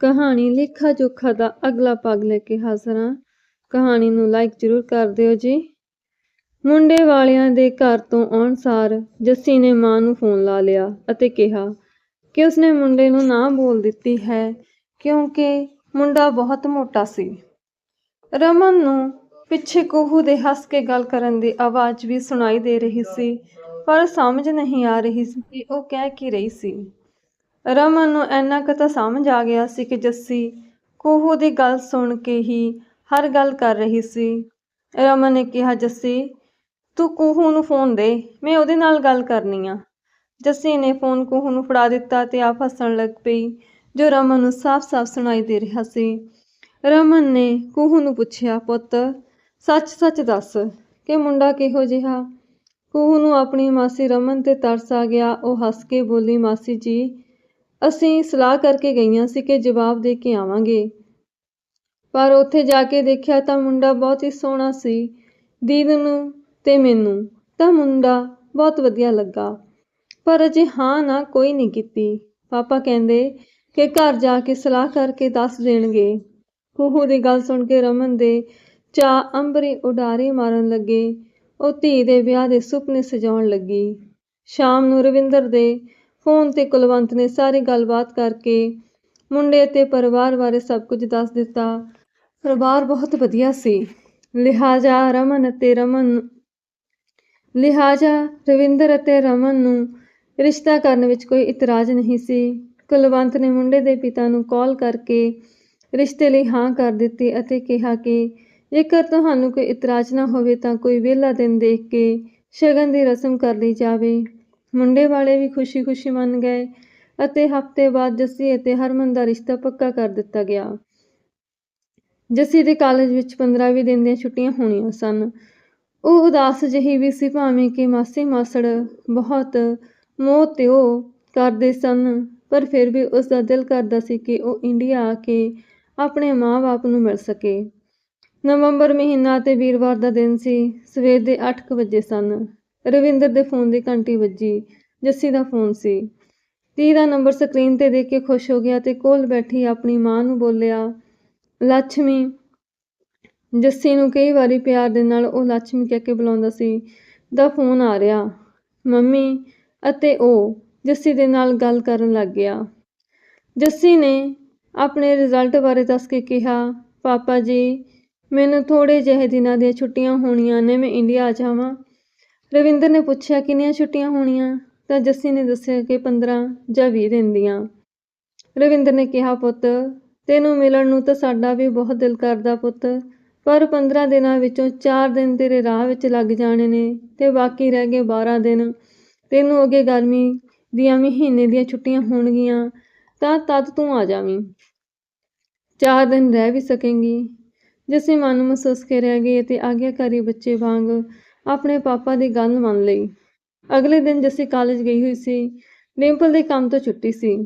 ਕਹਾਣੀ ਲੇਖਾ ਜੋਖਾ ਦਾ ਅਗਲਾ ਭਾਗ ਲੈ ਕੇ ਹਾਜ਼ਰ ਹਾਂ। ਕਹਾਣੀ ਨੂੰ ਲਾਈਕ ਜ਼ਰੂਰ ਕਰ ਦਿਓ ਜੀ। ਮੁੰਡੇ ਵਾਲਿਆਂ ਦੇ ਘਰ ਤੋਂ ਆਉਣ ਸਾਰ ਜੱਸੀ ਨੇ ਮਾਂ ਨੂੰ ਫੋਨ ਲਾ ਲਿਆ ਅਤੇ ਕਿਹਾ, ਕਿ ਉਸਨੇ ਮੁੰਡੇ ਨੂੰ ਨਾ ਬੋਲ ਦਿੱਤੀ ਹੈ, ਕਿਉਂਕਿ ਮੁੰਡਾ ਬਹੁਤ ਮੋਟਾ ਸੀ। ਰਮਨ ਨੂੰ ਪਿੱਛੇ ਕੋਹੂ ਦੇ ਹੱਸ ਕੇ ਗੱਲ ਕਰਨ ਦੀ ਆਵਾਜ਼ ਵੀ ਸੁਣਾਈ ਦੇ ਰਹੀ ਸੀ, ਪਰ ਸਮਝ ਨਹੀਂ ਆ ਰਹੀ ਸੀ ਕਿ ਉਹ ਕਹਿ ਕੀ ਰਹੀ ਸੀ। ਰਮਨ ਨੂੰ ਇੰਨਾ ਕੁ ਤਾਂ ਸਮਝ ਆ ਗਿਆ ਸੀ ਕਿ ਜੱਸੀ ਕੋਹੂ ਦੀ ਗੱਲ ਸੁਣ ਕੇ ਹੀ ਹਰ ਗੱਲ ਕਰ ਰਹੀ ਸੀ। ਰਮਨ ਨੇ ਕਿਹਾ, ਜੱਸੀ, ਤੂੰ ਕੋਹੂ ਨੂੰ ਫੋਨ ਦੇ, ਮੈਂ ਉਹਦੇ ਨਾਲ ਗੱਲ ਕਰਨੀ ਆ। ਜੱਸੀ ਨੇ ਫੋਨ ਕੋਹੂ ਨੂੰ ਫੜਾ ਦਿੱਤਾ ਤੇ ਆਪ ਹੱਸਣ ਲੱਗ ਪਈ, ਜੋ ਰਮਨ ਨੂੰ ਸਾਫ਼-ਸਾਫ਼ ਸੁਣਾਈ ਦੇ ਰਿਹਾ ਸੀ। ਰਮਨ ਨੇ ਕੋਹੂ ਨੂੰ ਪੁੱਛਿਆ, ਪੁੱਤ, ਸੱਚ-ਸੱਚ ਦੱਸ, ਕਿ ਮੁੰਡਾ ਕਿਹੋ ਜਿਹਾ? ਕੋਹੂ ਨੂੰ ਆਪਣੀ ਮਾਸੀ ਰਮਨ ਤੇ ਤਰਸ ਆ ਗਿਆ। ਉਹ ਹੱਸ ਕੇ ਬੋਲੀ, ਮਾਸੀ ਜੀ ਅਸੀਂ ਸਲਾਹ ਕਰਕੇ ਗਈਆਂ ਸੀ ਕਿ ਜਵਾਬ ਦੇ ਕੇ ਆਵਾਂਗੇ। ਪਰ ਉੱਥੇ ਜਾ ਕੇ ਦੇਖਿਆ ਤਾਂ ਮੁੰਡਾ ਬਹੁਤ ਹੀ ਸੋਹਣਾ ਸੀ। ਦੀਦ ਨੂੰ ਤੇ ਮੈਨੂੰ ਤਾਂ ਮੁੰਡਾ ਬਹੁਤ ਵਧੀਆ ਲੱਗਾ। ਪਰ ਅਜੇ ਹਾਂ ਨਾ ਕੋਈ ਨਹੀਂ ਕੀਤੀ। ਪਾਪਾ ਕਹਿੰਦੇ ਕਿ ਘਰ ਜਾ ਕੇ ਸਲਾਹ ਕਰਕੇ ਦੱਸ ਦੇਣਗੇ। ਕੋਹੂ ਦੀ ਗੱਲ ਸੁਣ ਕੇ ਰਮਨ ਦੇ ਚਾਅ ਅੰਬਰੇ ਉਡਾਰੇ ਮਾਰਨ ਲੱਗੇ। ਉਹ ਧੀ ਦੇ ਵਿਆਹ ਦੇ ਸੁਪਨੇ ਸਜਾਉਣ ਲੱਗੀ। ਸ਼ਾਮ ਨੂੰ ਰਵਿੰਦਰ ਦੇ ਫੋਨ ਤੇ ਕੁਲਵੰਤ ਨੇ ਸਾਰੀ ਗੱਲਬਾਤ ਕਰਕੇ ਮੁੰਡੇ ਅਤੇ ਪਰਿਵਾਰ ਬਾਰੇ ਸਭ ਕੁਝ ਦੱਸ ਦਿੱਤਾ। ਪਰਿਵਾਰ ਬਹੁਤ ਵਧੀਆ ਸੀ। ਲਿਹਾਜ਼ਾ ਰਮਨ ਅਤੇ ਰਮਨ ਲਿਹਾਜ਼ਾ ਰਵਿੰਦਰ ਅਤੇ ਰਮਨ ਨੂੰ ਰਿਸ਼ਤਾ ਕਰਨ ਵਿੱਚ ਕੋਈ ਇਤਰਾਜ਼ ਨਹੀਂ ਸੀ। ਕੁਲਵੰਤ ਨੇ ਮੁੰਡੇ ਦੇ ਪਿਤਾ ਨੂੰ ਕਾਲ ਕਰਕੇ ਰਿਸ਼ਤੇ ਲਈ ਹਾਂ ਕਰ ਦਿੱਤੀ ਅਤੇ ਕਿਹਾ ਕਿ ਜੇਕਰ ਤੁਹਾਨੂੰ ਕੋਈ ਇਤਰਾਜ਼ ਨਾ ਹੋਵੇ ਤਾਂ ਕੋਈ ਵਿਹਲਾ ਦਿਨ ਦੇਖ ਕੇ ਸ਼ਗਨ ਦੀ ਰਸਮ ਕਰ ਲਈ ਜਾਵੇ। ਮੁੰਡੇ ਵਾਲੇ ਵੀ ਖੁਸ਼ੀ-ਖੁਸ਼ੀ ਮੰਨ ਗਏ ਅਤੇ ਹਫ਼ਤੇ ਬਾਅਦ ਜੱਸੀ ਅਤੇ ਹਰਮਨ ਦਾ ਰਿਸ਼ਤਾ ਪੱਕਾ ਕਰ ਦਿੱਤਾ ਗਿਆ। ਜੱਸੀ ਦੇ ਕਾਲਜ ਵਿੱਚ 15ਵੀਂ ਦਿਨ ਦੀਆਂ ਛੁੱਟੀਆਂ ਹੋਣੀਆਂ ਸਨ। ਉਹ ਉਦਾਸ ਜਿਹੀ ਵੀ ਸੀ, ਭਾਵੇਂ ਕਿ ਮਾਸੀ ਮਾਸੜ ਬਹੁਤ ਮੋਹ ਤੇ ਉਹ ਕਰਦੇ ਸਨ, ਪਰ ਫਿਰ ਵੀ ਉਸ ਦਾ ਦਿਲ ਕਰਦਾ ਸੀ ਕਿ ਉਹ ਇੰਡੀਆ ਆ ਕੇ ਆਪਣੇ ਮਾਂ-ਬਾਪ ਨੂੰ ਮਿਲ ਸਕੇ। ਨਵੰਬਰ ਮਹੀਨਾ ਤੇ ਵੀਰਵਾਰ ਦਾ ਦਿਨ ਸੀ। ਸਵੇਰ ਦੇ 8 ਵਜੇ ਸਨ। ਰਵਿੰਦਰ ਦੇ ਫੋਨ ਦੀ ਘੰਟੀ ਵੱਜੀ। ਜੱਸੀ ਦਾ ਫੋਨ ਸੀ। ਤੀ ਦਾ ਨੰਬਰ ਸਕਰੀਨ ਤੇ ਦੇਖ ਕੇ ਖੁਸ਼ ਹੋ ਗਿਆ ਤੇ ਕੋਲ ਬੈਠੀ ਆਪਣੀ ਮਾਂ ਨੂੰ ਬੋਲਿਆ ਲక్ష్ਮੀ ਜੱਸੀ ਨੂੰ ਕਈ ਵਾਰੀ ਪਿਆਰ ਦੇ ਨਾਲ ਉਹ ਲక్ష్ਮੀ ਕਹਿ ਕੇ ਬੁਲਾਉਂਦਾ ਸੀ, ਦਾ ਫੋਨ ਆ ਰਿਹਾ। ਮੰਮੀ ਅਤੇ ਉਹ। ਜੱਸੀ ਦੇ ਨਾਲ ਗੱਲ ਕਰਨ ਲੱਗ ਗਿਆ। ਜੱਸੀ ਨੇ ਆਪਣੇ ਰਿਜ਼ਲਟ ਬਾਰੇ ਦੱਸ ਕੇ ਕਿਹਾ, ਪਾਪਾ ਜੀ, ਮੈਨੂੰ ਥੋੜੇ ਜਿਹੇ ਦਿਨਾਂ ਦੀਆਂ ਛੁੱਟੀਆਂ ਹੋਣੀਆਂ ਨੇ, ਮੈਂ ਇੰਡੀਆ ਆ ਜਾਵਾਂ। ਰਵਿੰਦਰ ਨੇ ਪੁੱਛਿਆ, ਕਿੰਨੀਆਂ ਛੁੱਟੀਆਂ ਹੋਣੀਆਂ? ਤਾਂ ਜੱਸੀ ਨੇ ਦੱਸਿਆ ਕਿ 15 ਜਾਂ 20 ਦਿਨ ਦੀਆਂ। ਰਵਿੰਦਰ ਨੇ ਕਿਹਾ, ਪੁੱਤ, ਤੈਨੂੰ ਮਿਲਣ ਨੂੰ ਤਾਂ ਸਾਡਾ ਵੀ ਬਹੁਤ ਦਿਲ ਕਰਦਾ ਪੁੱਤ, ਪਰ 15 ਦਿਨਾਂ ਵਿੱਚੋਂ 4 ਦਿਨ ਤੇਰੇ ਰਾਹ ਵਿੱਚ ਲੱਗ ਜਾਣੇ ਨੇ ਤੇ ਬਾਕੀ ਰਹਿ ਗਏ 12 ਦਿਨ। ਤੈਨੂੰ ਅੱਗੇ ਗਰਮੀ ਦੀਆਂ ਮਹੀਨੇ ਦੀਆਂ ਛੁੱਟੀਆਂ ਹੋਣਗੀਆਂ, ਤਾਂ ਤਦ ਤੂੰ ਆ ਜਾਵੀਂ। ਚਾਰ ਦਿਨ ਰਹਿ ਵੀ ਸਕੇਂਗੀ। ਜੱਸੀ ਮਨ ਮਹਿਸੂਸ ਕੇ ਰਹਿ ਗਈ ਅਤੇ ਆਗਿਆਕਾਰੀ ਬੱਚੇ ਵਾਂਗ ਆਪਣੇ ਪਾਪਾ ਦੀ ਗੱਲ ਮੰਨ ਲਈ। ਅਗਲੇ ਦਿਨ ਜੱਸੀ ਕਾਲਜ ਗਈ ਹੋਈ ਸੀ। ਡਿੰਪਲ ਦੇ ਕੰਮ ਤੋਂ ਛੁੱਟੀ ਸੀ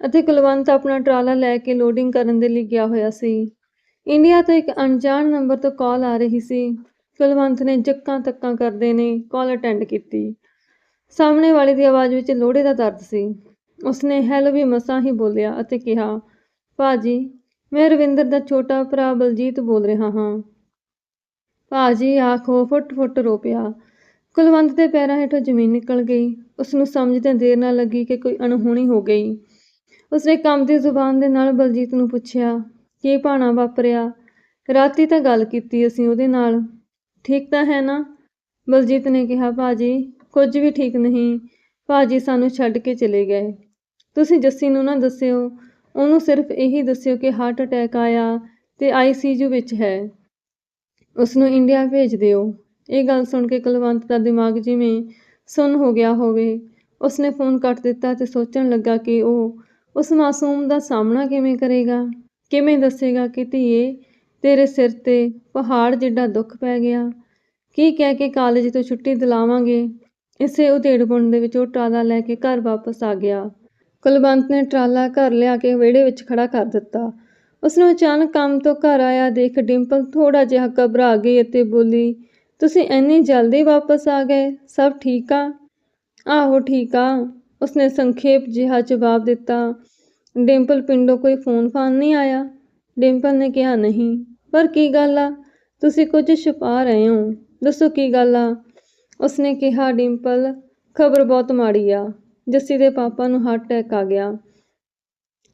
ਅਤੇ ਕੁਲਵੰਤ ਆਪਣਾ ਟਰਾਲਾ ਲੈ ਕੇ ਲੋਡਿੰਗ ਕਰਨ ਦੇ ਲਈ ਗਿਆ ਹੋਇਆ ਸੀ। ਇੰਡੀਆ ਤੋਂ ਇੱਕ ਅਣਜਾਣ ਨੰਬਰ ਤੋਂ ਕਾਲ ਆ ਰਹੀ ਸੀ। ਕੁਲਵੰਤ ਨੇ ਜੱਕਾਂ ਤੱਕਾਂ ਕਰਦੇ ਨੇ ਕਾਲ ਅਟੈਂਡ ਕੀਤੀ। ਸਾਹਮਣੇ ਵਾਲੇ ਦੀ ਆਵਾਜ਼ ਵਿੱਚ ਲੋੜੇ ਦਾ ਦਰਦ ਸੀ। ਉਸਨੇ ਹੈਲੋ ਵੀ ਮਸਾਂ ਹੀ ਬੋਲਿਆ ਅਤੇ ਕਿਹਾ, ਭਾਜੀ, ਮੈਂ ਰਵਿੰਦਰ ਦਾ ਛੋਟਾ ਭਰਾ ਬਲਜੀਤ ਬੋਲ ਰਿਹਾ ਹਾਂ। ਭਾਜੀ, ਆਖੋ, ਫੁੱਟ-ਫੁੱਟ ਰੋ ਪਿਆ ਕੁਲਵੰਤ ਦੇ ਪੈਰਾਂ ਹੇਠੋਂ ਜ਼ਮੀਨ ਨਿਕਲ ਗਈ। ਉਸ ਨੂੰ ਸਮਝਦਿਆਂ ਦੇਰ ਨਾ ਲੱਗੀ ਕਿ ਕੋਈ ਅਣਹੋਣੀ ਹੋ ਗਈ। ਉਸਨੇ ਕੰਮ ਦੀ ਜ਼ੁਬਾਨ ਦੇ ਨਾਲ ਬਲਜੀਤ ਨੂੰ ਪੁੱਛਿਆ, ਕੀ ਭਾਣਾ ਵਾਪਰਿਆ? ਰਾਤੀ ਤਾਂ ਗੱਲ ਕੀਤੀ ਅਸੀਂ ਉਹਦੇ ਨਾਲ। ਠੀਕ ਤਾਂ ਹੈ ਨਾ? ਬਲਜੀਤ ਨੇ ਕਿਹਾ, ਭਾਜੀ, ਕੁਝ ਵੀ ਠੀਕ ਨਹੀਂ। ਭਾਜੀ ਸਾਨੂੰ ਛੱਡ ਕੇ ਚਲੇ ਗਏ। ਤੁਸੀਂ ਜੱਸੀ ਨੂੰ ਨਾ ਦੱਸਿਓ। ਉਹਨੂੰ ਸਿਰਫ ਇਹੀ ਦੱਸਿਓ ਕਿ ਹਾਰਟ ਅਟੈਕ ਆਇਆ ਤੇ ਆਈਸੀਯੂ ਵਿੱਚ ਹੈ। ਉਸ ਨੂੰ ਇੰਡੀਆ ਭੇਜ ਦਿਓ। ਇਹ ਗੱਲ ਸੁਣ ਕੇ ਕੁਲਵੰਤ ਦਾ ਦਿਮਾਗ ਜਿਵੇਂ ਸੁੰਨ ਹੋ ਗਿਆ ਹੋਵੇ। ਉਸਨੇ ਫੋਨ ਕੱਟ ਦਿੱਤਾ ਤੇ ਸੋਚਣ ਲੱਗਾ ਕਿ ਉਹ ਉਸ ਮਾਸੂਮ ਦਾ ਸਾਹਮਣਾ ਕਿਵੇਂ ਕਰੇਗਾ? ਕਿਵੇਂ ਦੱਸੇਗਾ ਕਿ ਧੀਏ, ਤੇਰੇ ਸਿਰ ਤੇ ਪਹਾੜ ਜਿੱਡਾ ਦੁੱਖ ਪੈ ਗਿਆ। ਕੀ ਕਹਿ ਕੇ ਕਾਲਜ ਤੋਂ ਛੁੱਟੀ ਦਿਲਾਵਾਂਗੇ? ਇਸੇ ਉਧੇੜਪੁਣ ਦੇ ਵਿੱਚ ਉਹ ਟਰਾਲਾ ਲੈ ਕੇ ਘਰ ਵਾਪਸ ਆ ਗਿਆ। ਕੁਲਵੰਤ ਨੇ ਟਰਾਲਾ ਘਰ ਲਿਆ ਕੇ ਵਿਹੜੇ ਵਿੱਚ ਖੜਾ ਕਰ ਦਿੱਤਾ। ਉਸਨੂੰ ਅਚਾਨਕ ਕੰਮ ਤੋਂ ਘਰ ਆਇਆ ਦੇਖ ਡਿੰਪਲ ਥੋੜਾ ਜਿਹਾ ਘਬਰਾ ਗਈ ਅਤੇ ਬੋਲੀ ਤੁਸੀਂ ਇੰਨੀ ਜਲਦੀ ਵਾਪਸ ਆ ਗਏ, ਸਭ ਠੀਕ ਆ? ਆਹੋ ਠੀਕ ਆ। ਉਸਨੇ ਸੰਖੇਪ ਜਿਹਾ ਜਵਾਬ ਦਿੱਤਾ। ਡਿੰਪਲ ਪਿੰਡੋਂ ਕੋਈ ਫੋਨ ਫਾਨ ਨਹੀਂ ਆਇਆ। ਡਿੰਪਲ ਨੇ ਕਿਹਾ, ਨਹੀਂ, ਪਰ ਕੀ ਗੱਲ ਆ? ਤੁਸੀਂ ਕੁਝ ਛੁਪਾ ਰਹੇ ਹੋ। ਦੱਸੋ ਕੀ ਗੱਲ ਆ? ਉਸਨੇ ਕਿਹਾ, ਡਿੰਪਲ, ਖਬਰ ਬਹੁਤ ਮਾੜੀ ਆ। ਜੱਸੀ ਦੇ ਪਾਪਾ ਨੂੰ ਹਾਰਟ ਅਟੈਕ ਆ ਗਿਆ।